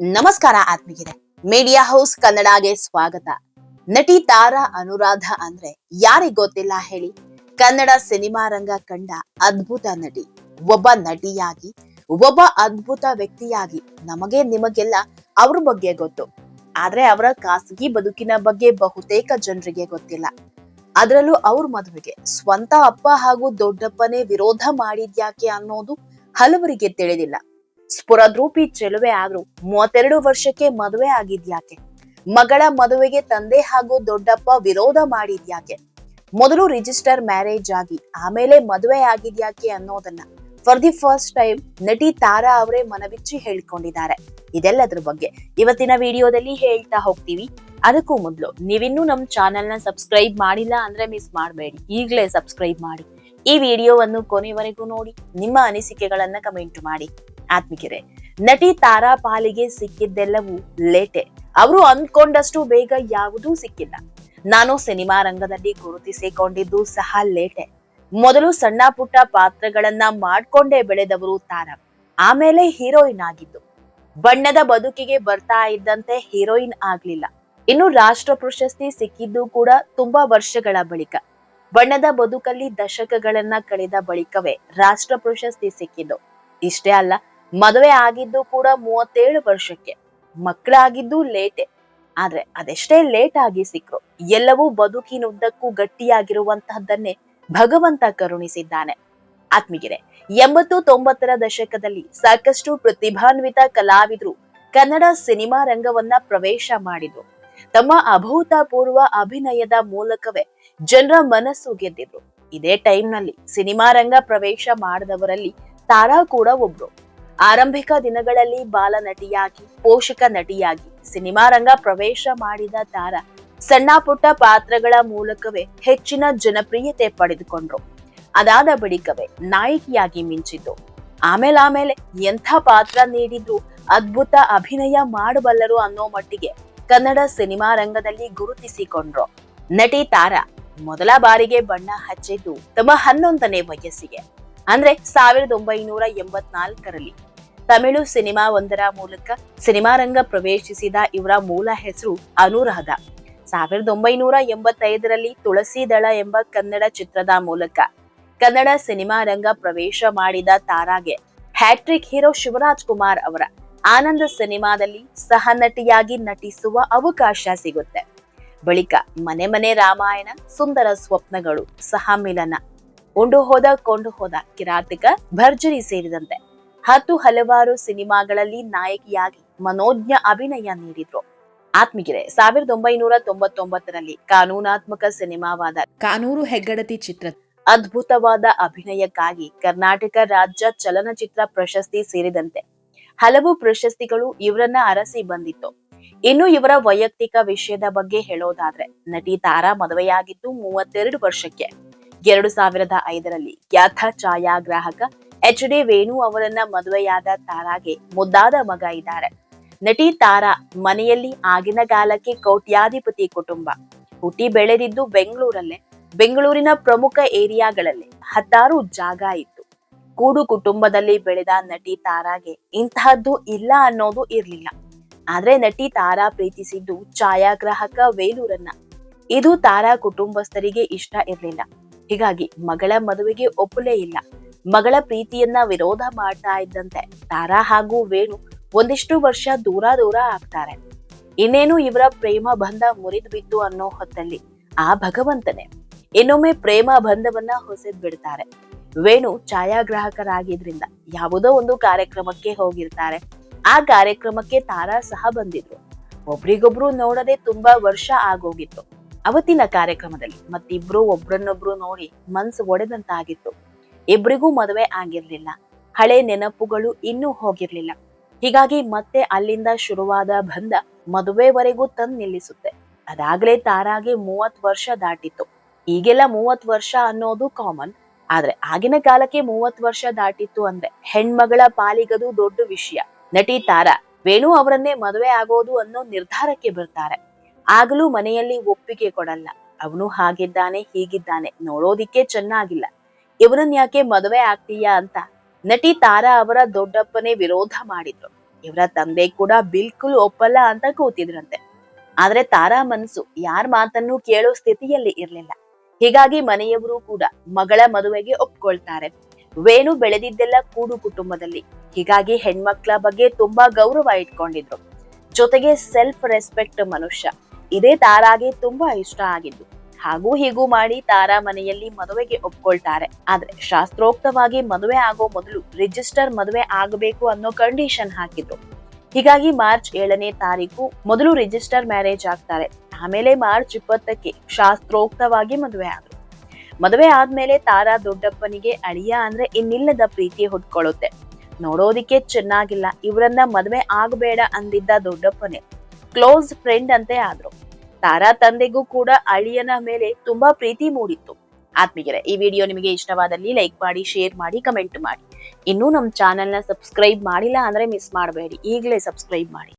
ನಮಸ್ಕಾರ ಆತ್ಮೀಗಿದೆ media house ಕನ್ನಡಗೆ ಸ್ವಾಗತ. ನಟಿ ತಾರಾ ಅನುರಾಧ ಅಂದ್ರೆ ಯಾರಿಗ್ ಗೊತ್ತಿಲ್ಲ ಹೇಳಿ? ಕನ್ನಡ ಸಿನಿಮಾ ರಂಗ ಕಂಡ ಅದ್ಭುತ ನಟಿ. ಒಬ್ಬ ನಟಿಯಾಗಿ, ಒಬ್ಬ ಅದ್ಭುತ ವ್ಯಕ್ತಿಯಾಗಿ ನಮಗೆ ನಿಮಗೆಲ್ಲ ಅವ್ರ ಬಗ್ಗೆ ಗೊತ್ತು. ಆದ್ರೆ ಅವರ ಖಾಸಗಿ ಬದುಕಿನ ಬಗ್ಗೆ ಬಹುತೇಕ ಜನರಿಗೆ ಗೊತ್ತಿಲ್ಲ. ಅದರಲ್ಲೂ ಅವ್ರ ಮದುವೆಗೆ ಸ್ವಂತ ಅಪ್ಪ ಹಾಗೂ ದೊಡ್ಡಪ್ಪನೇ ವಿರೋಧ ಮಾಡಿದ್ಯಾಕೆ ಅನ್ನೋದು ಹಲವರಿಗೆ ತಿಳಿದಿಲ್ಲ. ಸ್ಫುರದ್ರೂಪಿ ಚೆಲುವೆ ಆದ್ರೂ ಮೂವತ್ತೆರಡು ವರ್ಷಕ್ಕೆ ಮದುವೆ ಆಗಿದ್ಯಾಕೆ? ಮಗಳ ಮದುವೆಗೆ ತಂದೆ ಹಾಗೂ ದೊಡ್ಡಪ್ಪ ವಿರೋಧ ಮಾಡಿದ್ಯಾಕೆ? ಮೊದಲು ರಿಜಿಸ್ಟರ್ ಮ್ಯಾರೇಜ್ ಆಗಿ ಆಮೇಲೆ ಮದುವೆ ಆಗಿದ್ಯಾಕೆ ಅನ್ನೋದನ್ನ ಫಾರ್ ದಿ ಫಸ್ಟ್ ಟೈಮ್ ನಟಿ ತಾರಾ ಅವರೇ ಮನವಿಚ್ಚಿ ಹೇಳಿಕೊಂಡಿದ್ದಾರೆ. ಇದೆಲ್ಲದ್ರ ಬಗ್ಗೆ ಇವತ್ತಿನ ವಿಡಿಯೋದಲ್ಲಿ ಹೇಳ್ತಾ ಹೋಗ್ತೀವಿ. ಅದಕ್ಕೂ ಮೊದಲು ನೀವಿನ್ನೂ ನಮ್ಮ ಚಾನೆಲ್ನ ಸಬ್ಸ್ಕ್ರೈಬ್ ಮಾಡಿಲ್ಲ ಅಂದ್ರೆ ಮಿಸ್ ಮಾಡಬೇಡಿ. ಈಗಲೇ ಸಬ್ಸ್ಕ್ರೈಬ್ ಮಾಡಿ. ಈ ವಿಡಿಯೋವನ್ನು ಕೊನೆವರೆಗೂ ನೋಡಿ, ನಿಮ್ಮ ಅನಿಸಿಕೆಗಳನ್ನ ಕಮೆಂಟ್ ಮಾಡಿ. ಆತ್ಮಿಕರೆ, ನಟಿ ತಾರಾ ಪಾಲಿಗೆ ಸಿಕ್ಕಿದ್ದೆಲ್ಲವೂ ಲೇಟೆ. ಅವರು ಅಂದ್ಕೊಂಡಷ್ಟು ಬೇಗ ಯಾವುದೂ ಸಿಕ್ಕಿಲ್ಲ. ನಾನು ಸಿನಿಮಾ ರಂಗದಲ್ಲಿ ಗುರುತಿಸಿಕೊಂಡಿದ್ದು ಸಹ ಲೇಟೆ. ಮೊದಲು ಸಣ್ಣ ಪುಟ್ಟ ಪಾತ್ರಗಳನ್ನ ಮಾಡ್ಕೊಂಡೇ ಬೆಳೆದವರು ತಾರಾ. ಆಮೇಲೆ ಹೀರೋಯಿನ್ ಆಗಿದ್ದು. ಬಣ್ಣದ ಬದುಕಿಗೆ ಬರ್ತಾ ಇದ್ದಂತೆ ಹೀರೋಯಿನ್ ಆಗ್ಲಿಲ್ಲ. ಇನ್ನು ರಾಷ್ಟ್ರ ಪ್ರಶಸ್ತಿ ಸಿಕ್ಕಿದ್ದು ಕೂಡ ತುಂಬಾ ವರ್ಷಗಳ ಬಳಿಕ. ಬಣ್ಣದ ಬದುಕಲ್ಲಿ ದಶಕಗಳನ್ನ ಕಳೆದ ಬಳಿಕವೇ ರಾಷ್ಟ್ರ ಪ್ರಶಸ್ತಿ ಸಿಕ್ಕಿದ್ದು. ಇಷ್ಟೇ ಅಲ್ಲ ಮದುವೆ ಆಗಿದ್ದು ಕೂಡ ಮೂವತ್ತೇಳು ವರ್ಷಕ್ಕೆ. ಮಕ್ಕಳಾಗಿದ್ದು ಲೇಟೆ. ಆದ್ರೆ ಅದೆಷ್ಟೇ ಲೇಟ್ ಆಗಿ ಸಿಕ್ರು, ಎಲ್ಲವೂ ಬದುಕಿನುದ್ದಕ್ಕೂ ಗಟ್ಟಿಯಾಗಿರುವಂತಹದ್ದನ್ನೇ ಭಗವಂತ ಕರುಣಿಸಿದ್ದಾನೆ. ಆತ್ಮಿಗೆರೆ ಎಂಬತ್ತು ತೊಂಬತ್ತರ ದಶಕದಲ್ಲಿ ಸಾಕಷ್ಟು ಪ್ರತಿಭಾನ್ವಿತ ಕಲಾವಿದರು ಕನ್ನಡ ಸಿನಿಮಾ ರಂಗವನ್ನ ಪ್ರವೇಶ ಮಾಡಿದ್ರು. ತಮ್ಮ ಅಭೂತಪೂರ್ವ ಅಭಿನಯದ ಮೂಲಕವೇ ಜನರ ಮನಸ್ಸು ಗೆದ್ದಿದ್ರು. ಇದೇ ಟೈಮ್ನಲ್ಲಿ ಸಿನಿಮಾ ರಂಗ ಪ್ರವೇಶ ಮಾಡಿದವರಲ್ಲಿ ತಾರಾ ಕೂಡ ಒಬ್ರು. ಆರಂಭಿಕ ದಿನಗಳಲ್ಲಿ ಬಾಲ ನಟಿಯಾಗಿ, ಪೋಷಕ ನಟಿಯಾಗಿ, ಸಿನಿಮಾ ರಂಗ ಪ್ರವೇಶ ಮಾಡಿದ ತಾರಾ, ಸಣ್ಣ ಪುಟ್ಟ ಪಾತ್ರಗಳ ಮೂಲಕವೇ ಹೆಚ್ಚಿನ ಜನಪ್ರಿಯತೆ ಪಡೆದುಕೊಂಡ್ರು. ಅದಾದ ಬಳಿಕವೇ ನಾಯಕಿಯಾಗಿ ಮಿಂಚಿದ್ದು. ಆಮೇಲೆ ಆಮೇಲೆ ಎಂಥ ಪಾತ್ರ ನೀಡಿದ್ರು ಅದ್ಭುತ ಅಭಿನಯ ಮಾಡಬಲ್ಲರು ಅನ್ನೋ ಮಟ್ಟಿಗೆ ಕನ್ನಡ ಸಿನಿಮಾ ರಂಗದಲ್ಲಿ ಗುರುತಿಸಿಕೊಂಡ್ರು. ನಟಿ ತಾರಾ ಮೊದಲ ಬಾರಿಗೆ ಬಣ್ಣ ಹಚ್ಚಿದ್ದು ತಮ್ಮ ಹನ್ನೊಂದನೇ ವಯಸ್ಸಿಗೆ. ಅಂದ್ರೆ ಸಾವಿರದ ಒಂಬೈನೂರ ಎಂಬತ್ನಾಲ್ಕರಲ್ಲಿ ತಮಿಳು ಸಿನಿಮಾ ಒಂದರ ಮೂಲಕ ಸಿನಿಮಾ ರಂಗ ಪ್ರವೇಶಿಸಿದ ಇವರ ಮೂಲ ಹೆಸರು ಅನುರಾಧ. ಸಾವಿರದ ಒಂಬೈನೂರ ಎಂಬತ್ತೈದರಲ್ಲಿ ತುಳಸಿ ದಳ ಎಂಬ ಕನ್ನಡ ಚಿತ್ರದ ಮೂಲಕ ಕನ್ನಡ ಸಿನಿಮಾ ರಂಗ ಪ್ರವೇಶ ಮಾಡಿದ ತಾರಾಗೆ ಹ್ಯಾಟ್ರಿಕ್ ಹೀರೋ ಶಿವರಾಜ್ ಕುಮಾರ್ ಅವರ ಆನಂದ ಸಿನಿಮಾದಲ್ಲಿ ಸಹ ನಟಿಯಾಗಿ ನಟಿಸುವ ಅವಕಾಶ ಸಿಗುತ್ತೆ. ಬಳಿಕ ಮನೆ ಮನೆ ರಾಮಾಯಣ, ಸುಂದರ ಸ್ವಪ್ನಗಳು ಸಹ ಮಿಲನ. ಉಂಡು ಹೋದ ಕೊಂಡು ಹೋದ ಕಿರಾತಕ ಭರ್ಜರಿ ಸೇರಿದಂತೆ. ಹತ್ತು ಹಲವಾರು ಸಿನಿಮಾಗಳಲ್ಲಿ ನಾಯಕಿಯಾಗಿ ಮನೋಜ್ಞ ಅಭಿನಯ ನೀಡಿದ್ರು. ಆತ್ಮಗಿರೆ ಸಾವಿರದ ಒಂಬೈನೂರ ತೊಂಬತ್ತೊಂಬತ್ತರಲ್ಲಿ ಕಾನೂನಾತ್ಮಕ ಸಿನಿಮಾವಾದ ಕಾನೂರು ಹೆಗ್ಗಡತಿ ಚಿತ್ರ ಅದ್ಭುತವಾದ ಅಭಿನಯಕ್ಕಾಗಿ ಕರ್ನಾಟಕ ರಾಜ್ಯ ಚಲನಚಿತ್ರ ಪ್ರಶಸ್ತಿ ಸೇರಿದಂತೆ ಹಲವು ಪ್ರಶಸ್ತಿಗಳು ಇವರನ್ನ ಅರಸಿ ಬಂದಿತ್ತು. ಇನ್ನು ಇವರ ವೈಯಕ್ತಿಕ ವಿಷಯದ ಬಗ್ಗೆ ಹೇಳೋದಾದ್ರೆ, ನಟಿ ತಾರಾ ಮದುವೆಯಾಗಿದ್ದು ಮೂವತ್ತೆರಡು ವರ್ಷಕ್ಕೆ. ಎರಡು ಸಾವಿರದ ಐದರಲ್ಲಿ ಖ್ಯಾತ ಛಾಯಾಗ್ರಾಹಕ ಎಚ್ ಡಿ ವೇಣು ಅವರನ್ನ ಮದುವೆಯಾದ ತಾರಾಗೆ ಮುದ್ದಾದ ಮಗ ಇದ್ದಾರೆ. ನಟಿ ತಾರಾ ಮನೆಯಲ್ಲಿ ಆಗಿನ ಕಾಲಕ್ಕೆ ಕೋಟ್ಯಾಧಿಪತಿ ಕುಟುಂಬ. ಹುಟ್ಟಿ ಬೆಳೆದಿದ್ದು ಬೆಂಗಳೂರಲ್ಲೇ. ಬೆಂಗಳೂರಿನ ಪ್ರಮುಖ ಏರಿಯಾಗಳಲ್ಲಿ. ಹತ್ತಾರು ಜಾಗ ಇತ್ತು. ಕೂಡು ಕುಟುಂಬದಲ್ಲಿ ಬೆಳೆದ ನಟಿ ತಾರಾಗೆ ಇಂತಹದ್ದು ಇಲ್ಲ ಅನ್ನೋದು ಇರ್ಲಿಲ್ಲ. ಆದ್ರೆ ನಟಿ ತಾರಾ ಪ್ರೀತಿಸಿದ್ದು ಛಾಯಾಗ್ರಾಹಕ ವೇಲೂರನ್ನ ಇದು ತಾರಾ ಕುಟುಂಬಸ್ಥರಿಗೆ ಇಷ್ಟ ಇರ್ಲಿಲ್ಲ. ಹೀಗಾಗಿ ಮಗಳ ಮದುವೆಗೆ ಒಪ್ಪಲೇ ಇಲ್ಲ. ಮಗಳ ಪ್ರೀತಿಯನ್ನ ವಿರೋಧ ಮಾಡ್ತಾ ಇದ್ದಂತೆ ತಾರಾ ಹಾಗೂ ವೇಣು ಒಂದಿಷ್ಟು ವರ್ಷ ದೂರ ದೂರ ಆಗ್ತಾರೆ. ಇನ್ನೇನು ಇವರ ಪ್ರೇಮ ಬಂಧ ಮುರಿದು ಬಿತ್ತು ಅನ್ನೋ ಹೊತ್ತಲ್ಲಿ ಆ ಭಗವಂತನೇ ಇನ್ನೊಮ್ಮೆ ಪ್ರೇಮ ಬಂಧವನ್ನ ಹೊಸದ್ ಬಿಡ್ತಾರೆ. ವೇಣು ಛಾಯಾಗ್ರಾಹಕರಾಗಿದ್ರಿಂದ ಯಾವುದೋ ಒಂದು ಕಾರ್ಯಕ್ರಮಕ್ಕೆ ಹೋಗಿರ್ತಾರೆ. ಆ ಕಾರ್ಯಕ್ರಮಕ್ಕೆ ತಾರಾ ಸಹ ಬಂದಿದ್ರು. ಒಬ್ರಿಗೊಬ್ರು ನೋಡದೆ ತುಂಬಾ ವರ್ಷ ಆಗೋಗಿತ್ತು. ಅವತ್ತಿನ ಕಾರ್ಯಕ್ರಮದಲ್ಲಿ ಮತ್ತಿಬ್ರು ಒಬ್ರನ್ನೊಬ್ರು ನೋಡಿ ಮನ್ಸು ಒಡೆದಂತಾಗಿತ್ತು. ಇಬ್ರಿಗೂ ಮದುವೆ ಆಗಿರ್ಲಿಲ್ಲ. ಹಳೆ ನೆನಪುಗಳು ಇನ್ನೂ ಹೋಗಿರ್ಲಿಲ್ಲ. ಹೀಗಾಗಿ ಮತ್ತೆ ಅಲ್ಲಿಂದ ಶುರುವಾದ ಬಂಧ ಮದುವೆವರೆಗೂ ತಂದು ನಿಲ್ಲಿಸುತ್ತೆ. ಅದಾಗ್ಲೇ ತಾರಾಗೆ ಮೂವತ್ ವರ್ಷ ದಾಟಿತ್ತು. ಈಗೆಲ್ಲ ಮೂವತ್ ವರ್ಷ ಅನ್ನೋದು ಕಾಮನ್ ಆದ್ರೆ ಆಗಿನ ಕಾಲಕ್ಕೆ ಮೂವತ್ ವರ್ಷ ದಾಟಿತ್ತು ಅಂದ್ರೆ ಹೆಣ್ಮಗಳ ಪಾಲಿಗದು ದೊಡ್ಡ ವಿಷಯ. ನಟಿ ತಾರಾ, ವೇಣು ಅವರನ್ನೇ ಮದುವೆ ಆಗೋದು ಅನ್ನೋ ನಿರ್ಧಾರಕ್ಕೆ ಬರ್ತಾರೆ. ಆಗಲೂ ಮನೆಯಲ್ಲಿ ಒಪ್ಪಿಗೆ ಕೊಡಲ್ಲ. ಅವನು ಹಾಗಿದ್ದಾನೆ, ಹೀಗಿದ್ದಾನೆ. ನೋಡೋದಿಕ್ಕೆ ಚೆನ್ನಾಗಿಲ್ಲ. ಇವನನ್ ಯಾಕೆ ಮದುವೆ ಆಗ್ತೀಯಾ ಅಂತ. ನಟಿ ತಾರಾ ಅವರ ದೊಡ್ಡಪ್ಪನೇ ವಿರೋಧ ಮಾಡಿದ್ರು. ಇವರ ತಂದೆ ಕೂಡ ಬಿಲ್ಕುಲ್ ಒಪ್ಪಲ್ಲ ಅಂತ ಕೂತಿದ್ರಂತೆ. ಆದ್ರೆ ತಾರಾ ಮನಸ್ಸು ಯಾರ ಮಾತನ್ನು ಕೇಳೋ ಸ್ಥಿತಿಯಲ್ಲಿ ಇರ್ಲಿಲ್ಲ. ಹೀಗಾಗಿ ಮನೆಯವರು ಕೂಡ ಮಗಳ ಮದುವೆಗೆ ಒಪ್ಕೊಳ್ತಾರೆ. ವೇಣು ಬೆಳೆದಿದ್ದೆಲ್ಲ ಕೂಡು ಕುಟುಂಬದಲ್ಲಿ. ಹೀಗಾಗಿ ಹೆಣ್ಮಕ್ಳ ಬಗ್ಗೆ ತುಂಬಾ ಗೌರವ ಇಟ್ಕೊಂಡಿದ್ರು. ಜೊತೆಗೆ ಸೆಲ್ಫ್ ರೆಸ್ಪೆಕ್ಟ್ ಮನುಷ್ಯ. ಇದೇ ತಾರಾಗೆ ತುಂಬಾ ಇಷ್ಟ ಆಗಿದ್ದು. ಹಾಗೂ ಹೀಗೂ ಮಾಡಿ ತಾರಾ ಮನೆಯಲ್ಲಿ ಮದುವೆಗೆ ಒಪ್ಕೊಳ್ತಾರೆ. ಆದ್ರೆ ಶಾಸ್ತ್ರೋಕ್ತವಾಗಿ ಮದುವೆ ಆಗೋ ಮೊದಲು ರಿಜಿಸ್ಟರ್ ಮದುವೆ ಆಗಬೇಕು ಅನ್ನೋ ಕಂಡೀಷನ್ ಹಾಕಿದ್ರು. ಹೀಗಾಗಿ ಮಾರ್ಚ್ ಏಳನೇ ತಾರೀಕು ಮೊದಲು ರಿಜಿಸ್ಟರ್ ಮ್ಯಾರೇಜ್ ಆಗ್ತಾರೆ. ಆಮೇಲೆ ಮಾರ್ಚ್ ಇಪ್ಪತ್ತಕ್ಕೆ ಶಾಸ್ತ್ರೋಕ್ತವಾಗಿ ಮದುವೆ ಆದ್ರು. ಮದುವೆ ಆದ್ಮೇಲೆ ತಾರಾ ದೊಡ್ಡಪ್ಪನಿಗೆ ಅಳಿಯ ಅಂದ್ರೆ ಇನ್ನಿಲ್ಲದ ಪ್ರೀತಿ ಹುಟ್ಕೊಳ್ಳುತ್ತೆ ನೋಡೋದಿಕ್ಕೆ ಚೆನ್ನಾಗಿಲ್ಲ. ಇವರನ್ನ ಮದುವೆ ಆಗಬೇಡ ಅಂದಿದ್ದ ದೊಡ್ಡಪ್ಪನೇ ಕ್ಲೋಸ್ ಫ್ರೆಂಡ್ ಅಂತೆ ಆದ್ರು. ತಾರಾ ತಂದೆಗೂ ಕೂಡ ಅಳಿಯನ ಮೇಲೆ ತುಂಬಾ ಪ್ರೀತಿ ಮೂಡಿತ್ತು. ಆತ್ಮೀಗೆರೆ ಈ ವಿಡಿಯೋ ನಿಮಗೆ ಇಷ್ಟವಾದಲ್ಲಿ ಲೈಕ್ ಮಾಡಿ, ಶೇರ್ ಮಾಡಿ, ಕಮೆಂಟ್ ಮಾಡಿ. ಇನ್ನೂ ನಮ್ಮ ಚಾನೆಲ್ನ ಸಬ್ಸ್ಕ್ರೈಬ್ ಮಾಡಿಲ್ಲ ಅಂದ್ರೆ ಮಿಸ್ ಮಾಡಬೇಡಿ. ಈಗಲೇ ಸಬ್ಸ್ಕ್ರೈಬ್ ಮಾಡಿ.